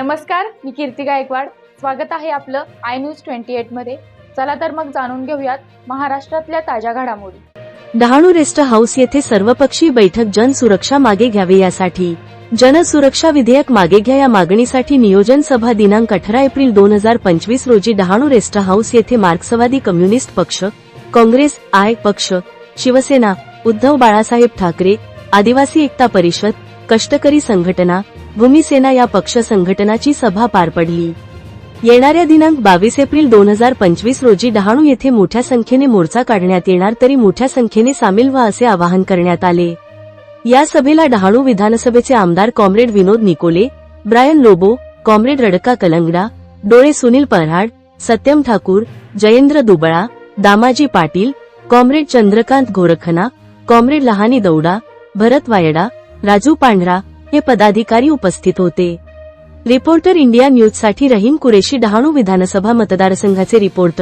नमस्कार मी कीर्ती गायकवाड. स्वागत आहे आपलं आय न्यूज ट्वेंटी एटमध्ये. चला तर मग जाणून घेऊयात महाराष्ट्रातल्या ताज्या घडामोडी. डहाणू रेस्ट हाऊस येथे सर्वपक्षीय बैठक जनसुरक्षा मागे घ्यावी यासाठी. जनसुरक्षा विधेयक मागे घ्या या मागणीसाठी नियोजन सभा दिनांक अठरा एप्रिल दोन हजार पंचवीस रोजी डहाणू रेस्ट हाऊस येथे मार्क्सवादी कम्युनिस्ट पक्ष काँग्रेस आय पक्ष शिवसेना उद्धव बाळासाहेब ठाकरे आदिवासी एकता परिषद कष्टकरी संघटना भूमिसेना या पक्ष संघटनाची सभा पार पडली. येणाऱ्या दिनांक बावीस एप्रिल दोन हजार पंचवीस रोजी डहाणू येथे मोठ्या संख्येने मोर्चा काढण्यात येणार तरी मोठ्या संख्येने सामील व्हा असे आवाहन करण्यात आले. या सभेला डहाणू विधानसभेचे आमदार comrade Vinod Nikole Brian Lobo comrade Radka Kalangda Dole Sunil Parhad Satyam Thakur Jayendra Dubla Damaji Patil comrade Chandrakant Gorkhana comrade Lahani Dauda Bharat Wayda Raju Pandhara हे पदाधिकारी उपस्थित होते. रिपोर्टर इंडिया न्यूजसाठी रहीम कुरेशी डहाणू विधानसभा मतदारसंघाचे रिपोर्टर.